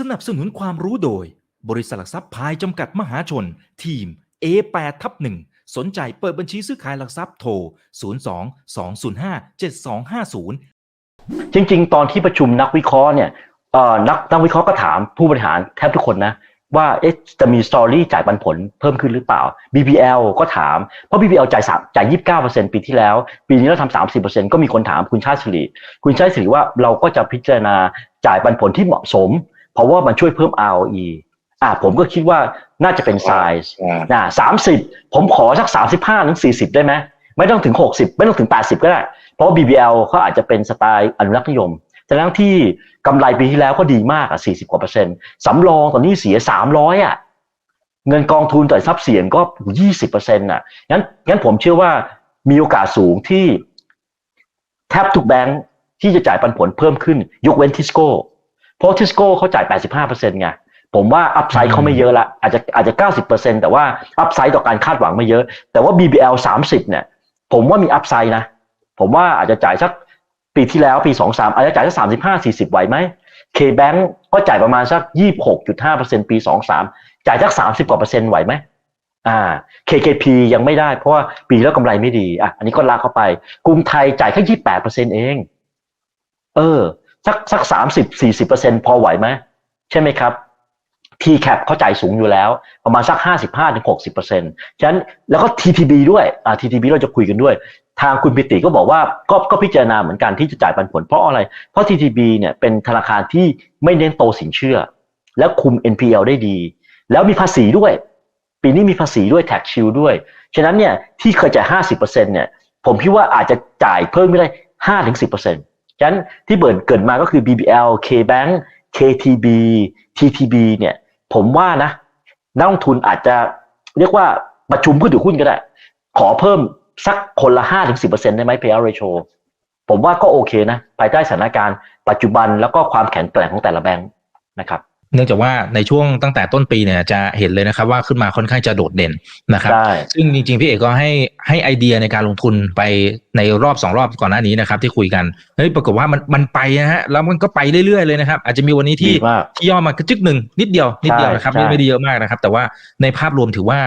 สนับสนุนความรู้โดย บริษัทหลักทรัพย์พายจำกัดมหาชน ทีม A8 ทับ1สนใจเปิดบัญชีซื้อขายหลักทรัพย์โทร 02 205 7250 จริง ๆ ตอนที่ประชุมนักวิเคราะห์เนี่ยนักนักวิเคราะห์ก็ถามผู้บริหารแทบทุกคนนะว่าเอ๊ะจะมีสตอรี่จ่ายปันผลเพิ่มขึ้นหรือเปล่า BBL ก็ถาม เพราะ BBL จ่ายสามจ่ายยี่สิบเก้าเปอร์เซ็นปีที่แล้ว ปีนี้เราทำสามสิบเปอร์เซ็นก็มีคนถามคุณชาติสิริคุณชาติสิริว่าเราก็จะพิจารณาจ่ายปันผลที่เหมาะสม เพราะว่ามันช่วยเพิ่ม ROE อะผมก็คิดว่าน่าจะเป็นไซส์อ่านะสามสิบผมขอสักสามสิบห้าถึงสี่สิบได้ไหมไม่ต้องถึงหกสิบไม่ต้องถึงแปดสิบก็ได้ เพราะว่า BBL เขาอาจจะเป็นสไตล์อนุรักษ์นิยมแต่ทั้งที่กำไรปีที่แล้วก็ดีมากอะสี่สิบกว่าเปอร์เซ็นต์สำรองตอนนี้เสียสามร้อยอะเงินกองทุนต่อทรัพย์เสี่ยงก็ยี่สิบเปอร์เซ็นต์อะงั้นงั้นผมเชื่อว่ามีโอกาสสูงที่แทบทุกแบงค์ที่จะจ่ายปันผลเพิ่มขึ้น ยกเว้นทิสโก้เพ ราะทิสโก้เขาจ่ายแปดสิบห้าเปอร์เซ็นต์ไงผมว่าอัพไซด์เขาไม่เยอะละอาจจะอาจจะเก้าสิบเปอร์เซ็นแต่ว่าอัพไซด์ต่อการคาดหวังไม่เยอะ แต่ว่า BBL สามสิบเนี่ย ผมว่ามีอัพไซด์นะ ผมว่าอาจจะจ่ายสักปีที่แล้วปีสองสามอาจจะจ่ายสักสามสิบห้าสี่สิบไหวไหม K-Bank ก็จ่ายประมาณสักยี่หกจุดห้าเปอร์เซ็นปีสองสามจ่ายสักสามสิบกว่าเปอร์เซ็นต์ไหวไหมอ่า KKP ยังไม่ได้เพราะว่าปีแล้วกำไรไม่ดีอะอันนี้ก็ลากเข้าไป กรุงไทยจ่ายแค่ยี่แปดเปอร์เซ็นเอง เออ สักสักสามสิบสี่สิบเปอร์เซ็นพอไหวไหมใช่ไหมครับ T-CAP เขาจ่ายสูงอยู่แล้ว ประมาณสักห้าสิบห้าถึงหกสิบเปอร์เซ็นต์ฉะนั้นแล้วก็ TPB ด้วยอ่า TPB เราจะคุยกันด้วย ทางคุณปิติก็บอกว่าก็ก็พิจารณาเหมือนกันที่จะจ่ายปันผลเพราะอะไร เพราะ TTB เนี่ยเป็นธนาคารที่ไม่เน้นโตสินเชื่อ และคุม NPL ได้ดี แล้วมีภาษีด้วย ปีนี้มีภาษีด้วยแท็กชิลด้วย ฉะนั้นเนี่ยที่เคยจ่ายห้าสิบเปอร์เซ็นต์เนี่ยผมคิดว่าอาจจะจ่ายเพิ่มไม่ได้ห้าถึงสิบเป ฉะนั้นที่เบิร์นเกิดมาก็คือ BBL KBank KTB TTB เนี่ยผมว่านะนักลงทุนอาจจะเรียกว่าประชุมผู้ถือหุ้นก็ได้ ขอเพิ่มสักคนละห้าถึงสิบเปอร์เซ็นต์ได้ไหม payout ratio ผมว่าก็โอเคนะ ภายใต้สถานการณ์ปัจจุบันแล้วก็ความแข็งแกร่งของแต่ละแบงค์นะครับ เนื่องจากว่าในช่วงตั้งแต่ต้นปีเนี่ยจะเห็นเลยนะครับว่าขึ้นมาค่อนข้างจะโดดเด่นนะครับได้ซึ่งจริงๆพี่เอกก็ให้ให้ไอเดียในการลงทุนไปในรอบสองรอบก่อนหน้านี้นะครับที่คุยกันเฮ้ยปรากฏว่ามันมันไปนะฮะแล้วมันก็ไปเรื่อยๆเลยนะครับ อาจจะมีวันนี้ที่ดีมากที่ย่อมากระจึกหนึ่งนิดเดียวนิดเดียวนะครับใช่ไม่ไม่ได้เยอะมากนะครับ แต่ว่าในภาพรวมถือว่า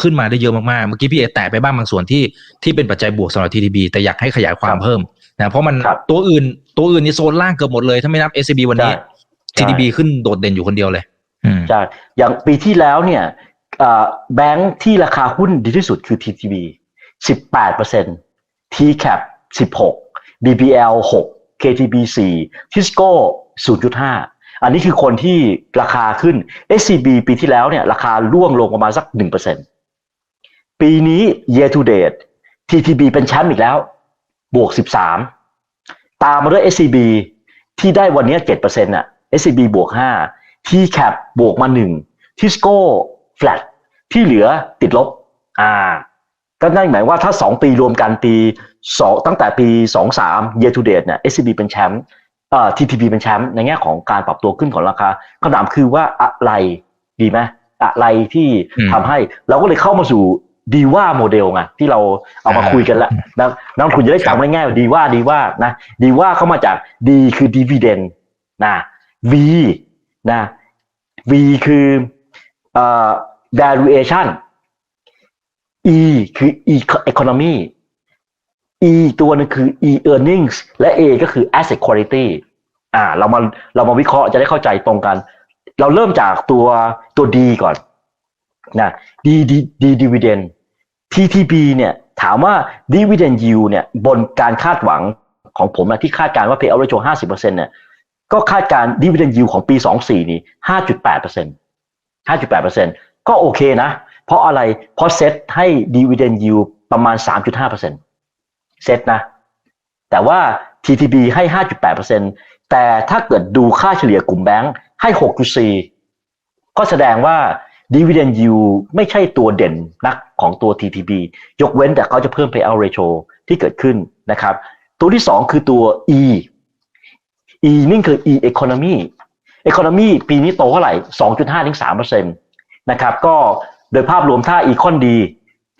ขึ้นมาได้เยอะมากๆ เมื่อกี้พี่เอกแตะไปบ้างบางส่วนที่ที่เป็นปัจจัยบวกสำหรับ TTB แต่อยากให้ขยายความเพิ่มนะเพราะมันครับตัวอื่นตัวอื่นนี่โซนล่างเกือบหมดเลยถ้าไม่นับ SCB วันนี้ ใช่ TTB ขึ้นโดดเด่นอยู่คนเดียวเลยอืมใช่อย่างปีที่แล้วเนี่ยเอ่อแบงค์ที่ราคาหุ้นดีที่สุดคือ TTB 18เปอร์เซ็นต์ TCAP 16 BBL 6 KTB 4 Tisco 0.5 อันนี้คือคนที่ราคาขึ้น SCB ปีที่แล้วเนี่ยราคาร่วงลงประมาณสัก 1%ปีนี้ year to date TTB เป็นแชมป์อีกแล้ว บวก 13 ตามมาด้วย SCB ที่ได้วันนี้7%น่ะ SCB บวก5 TCAP บวกมา 1 Tisco flat ที่เหลือติดลบ อ่า ก็นั่นหมายว่าถ้า 2 ปีรวมกันปี2ตั้งแต่ปี 23 year to date เนี่ย SCB เป็นแชมป์เอ่อ TTB เป็นแชมป์ในแง่ของการปรับตัวขึ้นของราคาคำถามคือว่าอะไรดีไหมอะไรที่อืมทำให้เราก็เลยเข้ามาสู่ดีว่าโมเดลไงที่เราเอามาอ่าคุยกันแล้วนะนักลงทุนจะได้จำง่ายๆว่าดีว่าดีว่านะดีว่าเข้ามาจาก D คือ dividend นะ V นะ V คือ valuation E คือ economy E ตัวนึงคือ E earnings และ A ก็คือ asset quality อ่า เรามาเรามาวิเคราะห์จะได้เข้าใจตรงกัน เราเริ่มจากตัวตัว D ก่อนนะ D D D dividend TTB เนี่ย ถามว่า dividend yield เนี่ย บนการคาดหวังของผมนะที่คาดการณ์ว่า payout ratio 50%เนี่ย ก็คาดการณ์ dividend yield ของปี 24 นี่5.8% 5.8%ก็โอเคนะ เพราะอะไร เพราะเซตให้ dividend yield ประมาณ 3.5%เซตนะ แต่ว่า TTB ให้ 5.8%แต่ถ้าเกิดดูค่าเฉลี่ยกลุ่มแบงค์ให้ 6.4 ก็แสดงว่า dividend yield ไม่ใช่ตัวเด่นนักของตัว TTB ยกเว้นแต่เขาจะเพิ่ม payout ratio ที่เกิดขึ้นนะครับ ตัวที่ 2 คือตัว E E นี่คือ E economy economy ปีนี้โตเท่าไหร่ 2.5ถึง3%นะครับ ก็โดยภาพรวมถ้า econ ดี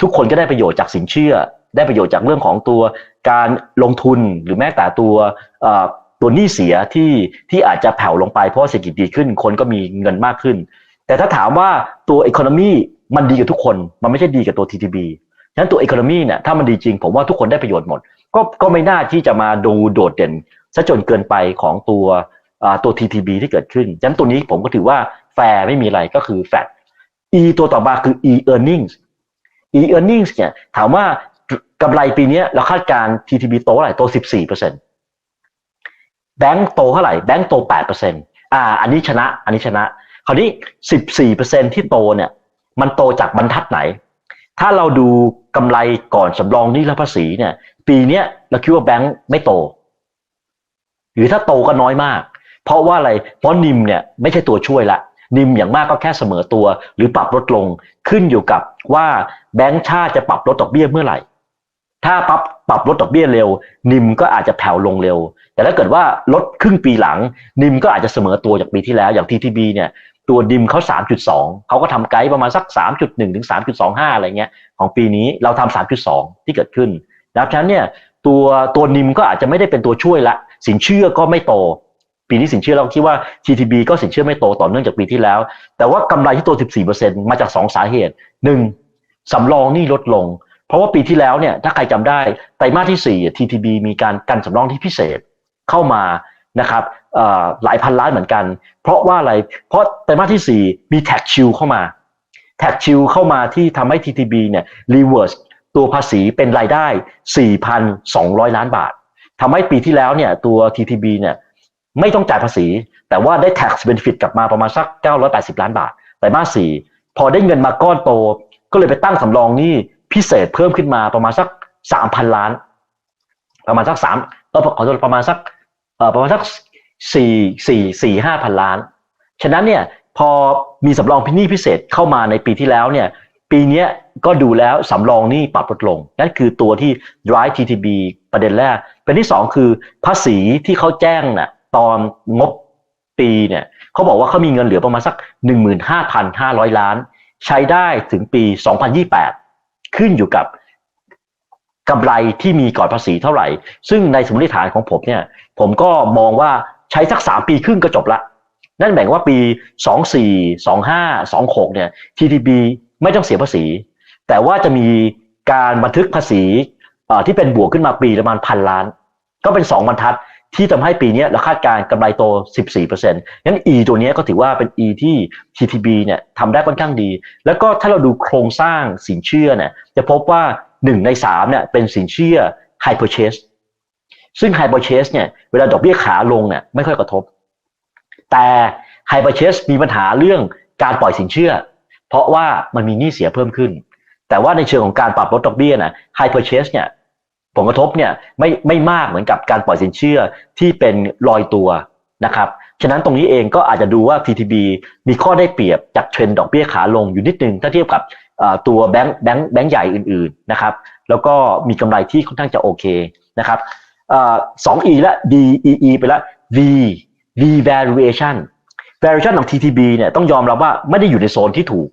ทุกคนก็ได้ประโยชน์จากสินเชื่อ ได้ประโยชน์จากเรื่องของตัวการลงทุนหรือแม้แต่ตัวตัวหนี้เสียที่ที่อาจจะแผ่วลงไปเพราะเศรษฐกิจดีขึ้นคนก็มีเงินมากขึ้น แต่ถ้าถามว่าตัว economy มันดีกับทุกคน มันไม่ใช่ดีกับตัว TTB ฉะนั้นตัว economy เนี่ยถ้ามันดีจริงผมว่าทุกคนได้ประโยชน์หมด ก็ก็ไม่น่าที่จะมาดูโดดเด่น ซะจนเกินไปของตัวตัว TTB ที่เกิดขึ้นฉะนั้นตัวนี้ผมก็ถือว่าแฟร์ไม่มีอะไรก็คือ fat E ตัวต่อมาคือ E earnings E earnings เนี่ยถามว่ากำไรปีนี้เราคาดการ TTB โตเท่าไหร่โต 14เปอร์เซ็นต์แบงก์โตเท่าไหร่แบงก์โต8เปอร์เซ็นต์อ่า อันนี้ชนะ อันนี้ชนะ คราวนี้ 14เปอร์เซ็นที่โตเนี่ย มันโตจากบรรทัดไหน ถ้าเราดูกำไรก่อนสำรองหนี้และภาษีเนี่ย ปีนี้เราคิดว่าแบงก์ไม่โต หรือถ้าโตก็น้อยมาก เพราะว่าอะไร เพราะนิมเนี่ยไม่ใช่ตัวช่วยละ นิมอย่างมากก็แค่เสมอตัว หรือปรับลดลงขึ้นอยู่กับว่าแบงก์ชาติจะปรับลดดอกเบี้ยเมื่อไหร่ ถ้าปรับปรับลดดอกเบี้ยเร็ว นิมก็อาจจะแผ่วลงเร็ว แต่ถ้าเกิดว่าลดครึ่งปีหลัง นิมก็อาจจะเสมอตัวจากปีที่แล้วอย่าง TTB เนี่ยตัวดิมเขา 3.2 เขาก็ทำไกด์ประมาณสัก 3.1 ถึง 3.25 อะไรเงี้ย ของปีนี้เราทำ3.2 ที่เกิดขึ้นนะครับฉะนั้นเนี่ยตัวตัวนิมก็อาจจะไม่ได้เป็นตัวช่วยละ สินเชื่อก็ไม่โต ปีนี้สินเชื่อเราคิดว่า TTB ก็สินเชื่อไม่โตต่อเนื่องจากปีที่แล้ว แต่ว่ากำไรที่โต 14%มาจาก 2 สาเหตุ 1. สำรองนี่ลดลง เพราะว่าปีที่แล้วเนี่ยถ้าใครจำได้ไตรมาสที่ 4 TTB มีการกันสำรองที่พิเศษเข้ามานะครับหลายพันล้านเหมือนกัน เพราะว่าอะไร เพราะไตรมาสที่ 4 มีแท็กชิลเข้ามาแท็กชิลเข้ามาที่ทำให้ TTB เนี่ยรีเวิร์สตัวภาษีเป็นรายได้ 4,200 ล้านบาท ทำให้ปีที่แล้วเนี่ยตัว TTB เนี่ยไม่ต้องจ่ายภาษี แต่ว่าได้ tax benefit กลับมาประมาณสัก 980 ล้านบาทไตรมาส4พอได้เงินมาก้อนโต ก็เลยไปตั้งสำรองหนี้พิเศษเพิ่มขึ้นมาประมาณสัก 3,000 ล้าน ประมาณสักสามเออขอโทษประมาณสักเอ่อประมาณสักสี่สี่สี่ห้าพันล้าน ฉะนั้นเนี่ยพอมีสำรองพินี้พิเศษเข้ามาในปีที่แล้วเนี่ยปีนี้ก็ดูแล้วสำรองนี้ปรับลดลง นั่นคือตัวที่ drive TTB ประเด็นแรก เด็นที่สองคือภาษีที่เขาแจ้งน่ะตอนงบปีเนี่ยเขาบอกว่าเขามีเงินเหลือประมาณสัก 15,500 ล้าน ใช้ได้ถึงปี 2028 ขึ้นอยู่กับกำไรที่มีก่อนภาษีเท่าไหร่ ซึ่งในสมมติฐานของผมเนี่ย ผมก็มองว่าใช้สักสามปีครึ่งก็จบละ นั่นแบ่งว่าปี 24 25 26 เนี่ย TTB ไม่ต้องเสียภาษี แต่ว่าจะมีการบันทึกภาษี ที่เป็นบวกขึ้นมาปีประมาณพันล้าน ก็เป็น 2 บรรทัดที่ทำให้ปีนี้เราคาดการกำไรโต 14%งั้น E ตัวนี้ก็ถือว่าเป็น E ที่ TTB เนี่ยทำได้ค่อนข้างดี แล้วก็ถ้าเราดูโครงสร้างสินเชื่อเนี่ยจะพบว่า 1 ใน3เนี่ยเป็นสินเชื่อ High Purchase ซึ่ง High Purchase เนี่ยเวลาดอกเบี้ยขาลงเนี่ยไม่ค่อยกระทบ แต่ High Purchase มีปัญหาเรื่องการปล่อยสินเชื่อ เพราะว่ามันมีหนี้เสียเพิ่มขึ้น แต่ว่าในเชิงของการปรับลดดอกเบี้ยนะ High Purchase เนี่ยผลกระทบเนี่ยไม่ไม่มากเหมือนกับการปล่อยสินเชื่อที่เป็นลอยตัวนะครับ ฉะนั้นตรงนี้เองก็อาจจะดูว่า TTB มีข้อได้เปรียบจากเทรนดอกเบี้ยขาลงอยู่นิดนึงถ้าเทียบกับตัวแบงค์แบงค์แบงค์ใหญ่อื่นๆนะครับ แล้วก็มีกำไรที่ค่อนข้างจะโอเคนะครับสอง E และ D E E ไปแล้ว V V valuation valuation ของ TTB เนี่ยต้องยอมรับว่าไม่ได้อยู่ในโซนที่ถูก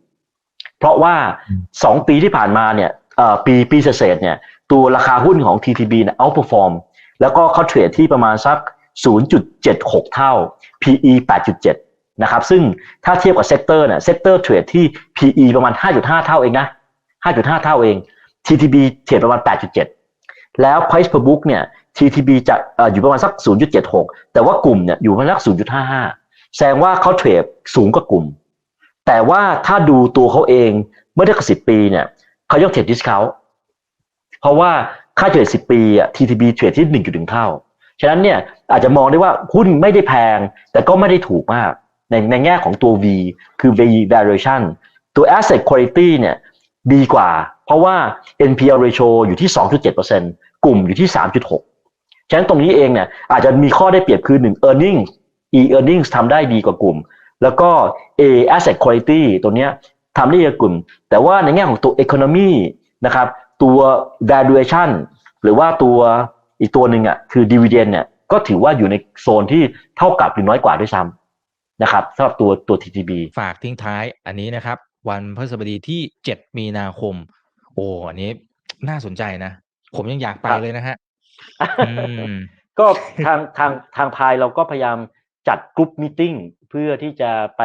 เพราะว่า 2 ปีที่ผ่านมาเนี่ยเอ่อปีปีเศษๆเนี่ยตัวราคาหุ้นของ TTB เนี่ย outperform แล้วก็เขาเทรดที่ประมาณสัก 0.76 เท่า PE 8.7 นะครับ ซึ่งถ้าเทียบกับเซกเตอร์เนี่ยเซกเตอร์เทรดที่ PE ประมาณ 5.5 เท่าเองนะ 5.5 เท่าเอง TTB เทรดประมาณ 8.7 แล้ว price per book เนี่ย TTB จะเอ่ออยู่ประมาณสัก 0.76 แต่ว่ากลุ่มเนี่ยอยู่ประมาณสัก 0.55 แสดงว่าเขาเทรดสูงกว่ากลุ่ม แต่ว่าถ้าดูตัวเขาเองเมื่อเทียบกับปีเนี่ยเขายังเทรดดิสคาวเพราะว่าค่าเทรด10ปีอะ TTB เทรดที่1.1เท่า ฉะนั้นเนี่ยอาจจะมองได้ว่าหุ้นไม่ได้แพง แต่ก็ไม่ได้ถูกมาก ในในแง่ของตัว V คือ V valuation ตัว asset quality เนี่ยดีกว่า เพราะว่า NPL ratio อยู่ที่ 2.7%กลุ่มอยู่ที่ 3.6 ฉะนั้นตรงนี้เองเนี่ยอาจจะมีข้อได้เปรียบคือ 1 earnings e earnings ทำได้ดีกว่ากลุ่ม แล้วก็ A asset quality ตัวเนี้ยทำได้ดีกว่ากลุ่ม แต่ว่าในแง่ของตัว economy นะครับ ตัว valuation หรือว่าตัวอีกตัวหนึ่งอะคือ dividend เนี่ยก็ถือว่าอยู่ในโซนที่เท่ากับหรือน้อยกว่าด้วยซ้ำนะครับสำหรับตัวตัว TTB ฝากทิ้งท้ายอันนี้นะครับ วันพฤหัสบดีที่ 7 มีนาคม โอ้อันนี้น่าสนใจนะ ผมยังอยากไปครับเลยนะฮะอืมกก็ทางทางทางพายเราก็พยายามจัดกรุ๊ปมิ팅 เพื่อที่จะไป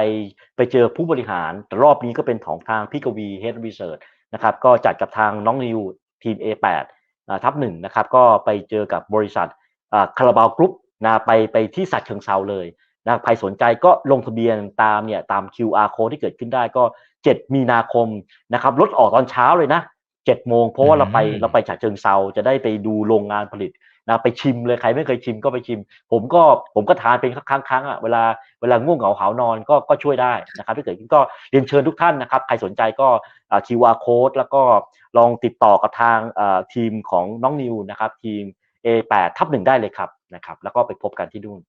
ไปเจอผู้บริหารแต่รอบนี้ก็เป็นของทางพี่กวี Head Research นะครับก็จัดกับทางน้องนิวทีม A8 อ่าทับหนึ่งนะครับก็ไปเจอกับบริษัทคาราบาวกรุ๊ปนะไปไปที่สัตว์เชิงเซาเลยนะใครสนใจก็ลงทะเบียนตามเนี่ยตาม QR code ที่เกิดขึ้นได้ก็ 7 มีนาคมนะครับรถออกตอนเช้าเลยนะ7โมงเพราะว่าเราไปอืมเราไปฉะเชิงเซาจะได้ไปดูโรงงานผลิต นะไปชิมเลยใครไม่เคยชิมก็ไปชิม ผมก็ผมก็ทานเป็นครั้งครั้งๆอะเวลาเวลาง่วงเหงาหานอนก็ก็ช่วยได้นะครับถ้าเกิดก็เรียนเชิญทุกท่านนะครับ ใครสนใจก็คิวอาร์โค้ดแล้วก็ลองติดต่อกับทางทีมของน้องนิวนะครับ ทีม A8 ทับหนึ่งได้เลยครับนะครับ แล้วก็ไปพบกันที่นู่น